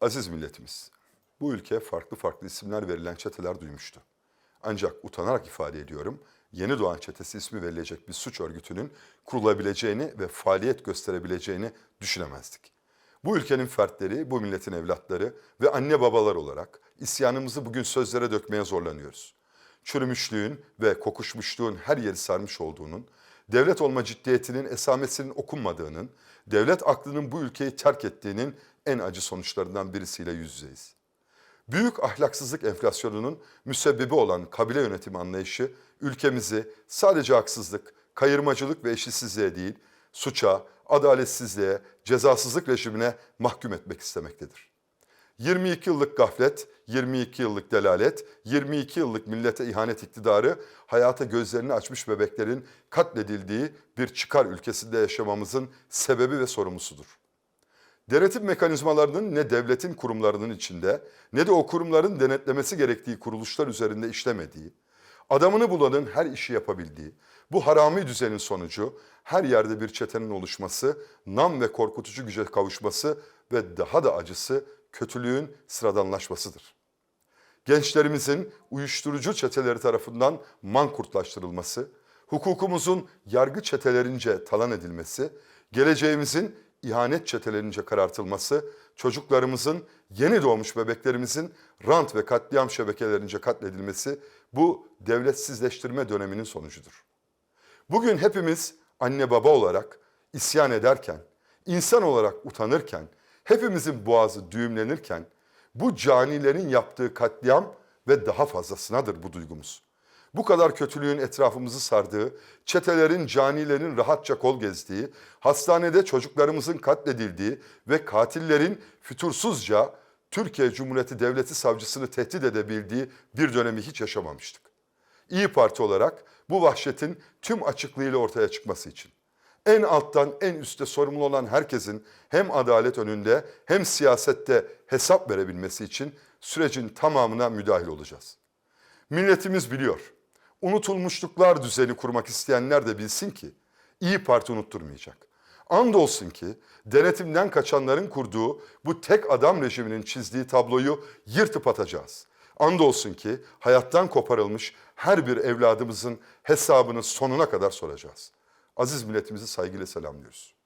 Aziz milletimiz, bu ülke farklı farklı isimler verilen çeteler duymuştu. Ancak utanarak ifade ediyorum, Yeni Doğan Çetesi ismi verilecek bir suç örgütünün kurulabileceğini ve faaliyet gösterebileceğini düşünemezdik. Bu ülkenin fertleri, bu milletin evlatları ve anne babalar olarak isyanımızı bugün sözlere dökmeye zorlanıyoruz. Çürümüşlüğün ve kokuşmuşluğun her yeri sarmış olduğunun, devlet olma ciddiyetinin esamesinin okunmadığının, devlet aklının bu ülkeyi terk ettiğinin en acı sonuçlarından birisiyle yüz yüzeyiz. Büyük ahlaksızlık enflasyonunun müsebbibi olan kabile yönetimi anlayışı ülkemizi sadece haksızlık, kayırmacılık ve eşitsizliğe değil, suça, adaletsizliğe, cezasızlık rejimine mahkum etmek istemektedir. 22 yıllık gaflet, 22 yıllık delalet, 22 yıllık millete ihanet iktidarı hayata gözlerini açmış bebeklerin katledildiği bir çıkar ülkesinde yaşamamızın sebebi ve sorumlusudur. Denetim mekanizmalarının ne devletin kurumlarının içinde ne de o kurumların denetlemesi gerektiği kuruluşlar üzerinde işlemediği, adamını bulanın her işi yapabildiği, bu harami düzenin sonucu her yerde bir çetenin oluşması, nam ve korkutucu güce kavuşması ve daha da acısı kötülüğün sıradanlaşmasıdır. Gençlerimizin uyuşturucu çeteleri tarafından mankurtlaştırılması, hukukumuzun yargı çetelerince talan edilmesi, geleceğimizin ihanet çetelerince karartılması, çocuklarımızın, yeni doğmuş bebeklerimizin rant ve katliam şebekelerince katledilmesi bu devletsizleştirme döneminin sonucudur. Bugün hepimiz anne baba olarak isyan ederken, insan olarak utanırken, hepimizin boğazı düğümlenirken bu canilerin yaptığı katliam ve daha fazlasınadır bu duygumuz. Bu kadar kötülüğün etrafımızı sardığı, çetelerin, canilerin rahatça kol gezdiği, hastanede çocuklarımızın katledildiği ve katillerin fütursuzca Türkiye Cumhuriyeti Devleti Savcısını tehdit edebildiği bir dönemi hiç yaşamamıştık. İyi Parti olarak bu vahşetin tüm açıklığıyla ortaya çıkması için en alttan en üste sorumlu olan herkesin hem adalet önünde hem siyasette hesap verebilmesi için sürecin tamamına müdahil olacağız. Milletimiz biliyor. Unutulmuşluklar düzeni kurmak isteyenler de bilsin ki İyi Parti unutturmayacak. Andolsun ki denetimden kaçanların kurduğu bu tek adam rejiminin çizdiği tabloyu yırtıp atacağız. Andolsun ki hayattan koparılmış her bir evladımızın hesabını sonuna kadar soracağız. Aziz milletimizi saygıyla selamlıyoruz.